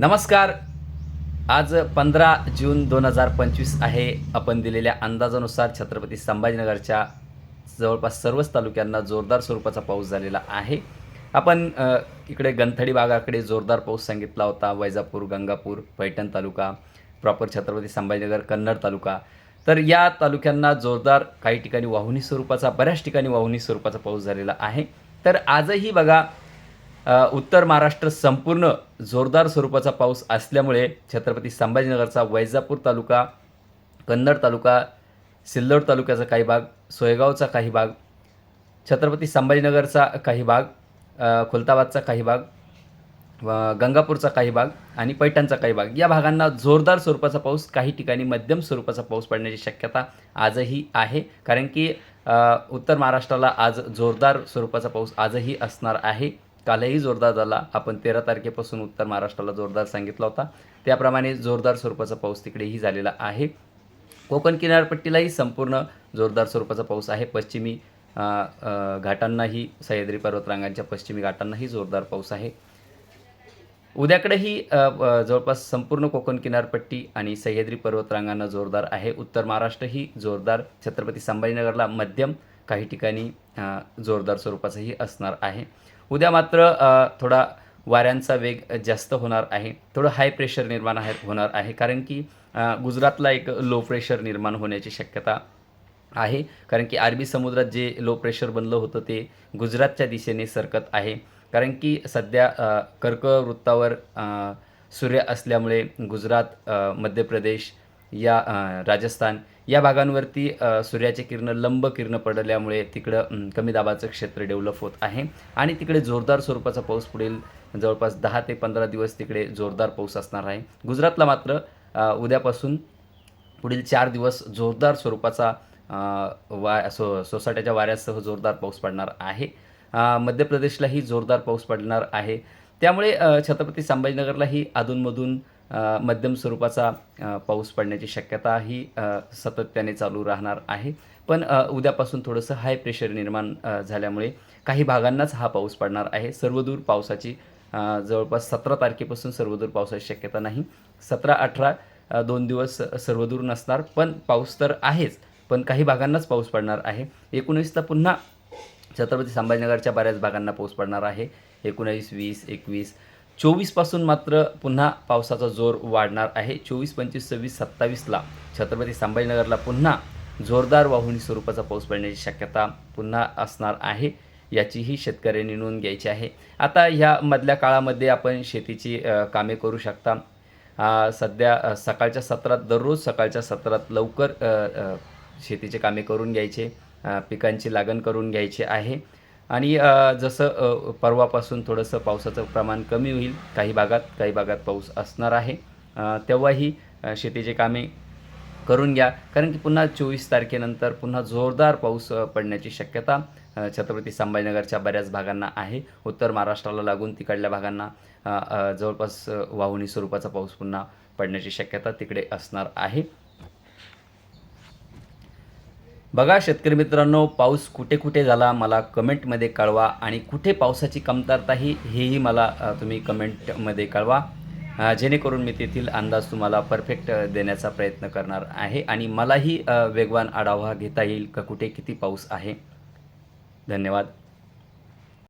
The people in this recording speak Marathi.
नमस्कार. आज पंधरा जून दोन हजार पंचवीस आहे. आपण दिलेल्या अंदाजानुसार छत्रपती संभाजीनगरच्या जवळपास सर्वच तालुक्यांना जोरदार स्वरूपाचा पाऊस झालेला आहे. आपण इकडे गंथडी भागाकडे जोरदार पाऊस सांगितला होता. वैजापूर गंगापूर पैठण तालुका प्रॉपर छत्रपती संभाजीनगर कन्नड तालुका. तर या तालुक्यांना जोरदार काही ठिकाणी वाहुनी स्वरूपाचा बऱ्याच ठिकाणी वाहुनी स्वरूपाचा पाऊस झालेला आहे. तर आजही बघा उत्तर महाराष्ट्र संपूर्ण जोरदार स्वरूपाचा पाऊस असल्यामुळे छत्रपती संभाजीनगरचा वैजापूर तालुका कन्नड तालुका सिल्लोड तालुक्याचा काही भाग सोयगावचा काही भाग छत्रपती संभाजीनगरचा काही भाग खुलताबादचा काही भाग व गंगापूरचा काही भाग आणि पैठणचा काही भाग. या भागांना जोरदार स्वरूपाचा पाऊस काही ठिकाणी मध्यम स्वरूपाचा पाऊस पडण्याची शक्यता आजही आहे. कारण की उत्तर महाराष्ट्राला आज जोरदार स्वरूपाचा पाऊस आजही असणार आहे. कालही जोरदार झाला. आपण तेरा तारखेपासून उत्तर महाराष्ट्राला जोरदार सांगितला होता. त्याप्रमाणे जोरदार स्वरूपाचा पाऊस तिकडेही झालेला आहे. कोकण किनारपट्टीलाही संपूर्ण जोरदार स्वरूपाचा पाऊस आहे. पश्चिमी घाटांनाही सह्याद्री पर्वतरांगांच्या पश्चिमी घाटांनाही जोरदार पाऊस आहे. उद्याकडेही जवळपास संपूर्ण कोकण किनारपट्टी आणि सह्याद्री पर्वतरांगांना जोरदार आहे. उत्तर महाराष्ट्रही जोरदार. छत्रपती संभाजीनगरला मध्यम काही ठिकाणी जोरदार स्वरूपाचंही असणार आहे. उद्या मात्र थोडा वाऱ्यांचा वेग जास्त होणार आहे. थोडं हाय प्रेशर निर्माण आहे होणार आहे. कारण की गुजरातला एक लो प्रेशर निर्माण होण्याची शक्यता आहे. कारण की अरबी समुद्रात जे लो प्रेशर बनलं होतं ते गुजरातच्या दिशेने सरकत आहे. कारण की सध्या कर्कवृत्तावर सूर्य असल्यामुळे गुजरात मध्य प्रदेश या राजस्थान या भागांवरती सूर्याचे किरण लंब किरण पडल्यामुळे तिकडं कमी दाबाचं क्षेत्र डेव्हलप होत आहे. आणि तिकडे जोरदार स्वरूपाचा पाऊस पुढील जवळपास दहा ते पंधरा दिवस तिकडे जोरदार पाऊस असणार आहे. गुजरातला मात्र उद्यापासून पुढील चार दिवस जोरदार स्वरूपाचा वा सो सोसाट्याच्या वाऱ्यासह जोरदार पाऊस पडणार आहे. मध्य प्रदेशलाही जोरदार पाऊस पडणार आहे. त्यामुळे छत्रपती संभाजीनगरलाही अधूनमधून मध्यम स्वरूपाचा पाऊस पडण्याची शक्यताही अ, सातत्याने चालू राहणार आहे. पण उद्यापासून थोडंसं हाय प्रेशर निर्माण झाल्यामुळे काही भागांनाच हा पाऊस पडणार आहे. सर्वदूर पावसाची जवळपास सतरा तारखेपासून सर्वदूर पावसाची शक्यता नाही. सतरा अठरा दोन दिवस सर्वदूर नसणार पण पाऊस तर आहेच. पण काही भागांनाच पाऊस पडणार आहे. एकोणीसला पुन्हा छत्रपती संभाजीनगरच्या बऱ्याच भागांना पाऊस पडणार आहे. एकोणावीस वीस एकवीस चोवीसपासून मात्र पुन्हा पावसाचा जोर वाढणार आहे. चोवीस पंचवीस सव्वीस सत्तावीसला छत्रपती संभाजीनगरला पुन्हा जोरदार वाहुनी स्वरूपाचा पाऊस पडण्याची शक्यता पुन्हा असणार आहे याचीही शेतकऱ्यांनी नोंद घ्यायची आहे. आता ह्या मधल्या काळामध्ये आपण शेतीची कामे करू शकता. सध्या सकाळच्या सत्रात दररोज सकाळच्या सत्रात लवकर शेतीचे कामे करून घ्यायचे पिकांची लागण करून घ्यायची आहे. आणि जसं परवापासून थोडंसं पावसाचं प्रमाण कमी होईल काही भागात काही भागात पाऊस असणार आहे. तेव्हाही शेतीचे कामे करून घ्या. कारण की पुन्हा चोवीस तारखेनंतर पुन्हा जोरदार पाऊस पडण्याची शक्यता छत्रपती संभाजीनगरच्या बऱ्याच भागांना आहे. उत्तर महाराष्ट्राला लागून तिकडल्या भागांना जवळपास वाहुनी स्वरूपाचा पाऊस पुन्हा पडण्याची शक्यता तिकडे असणार आहे. बघा शेतकरी मित्रांनो पाऊस कुठे कुठे झाला मला कमेंटमध्ये कळवा आणि कुठे पावसाची कमतरता ही हेही मला तुम्ही कमेंटमध्ये कळवा. जेणेकरून मी तेथील अंदाज तुम्हाला परफेक्ट देण्याचा प्रयत्न करणार आहे आणि मलाही वेगवान आढावा घेता येईल का कुठे किती पाऊस आहे. धन्यवाद.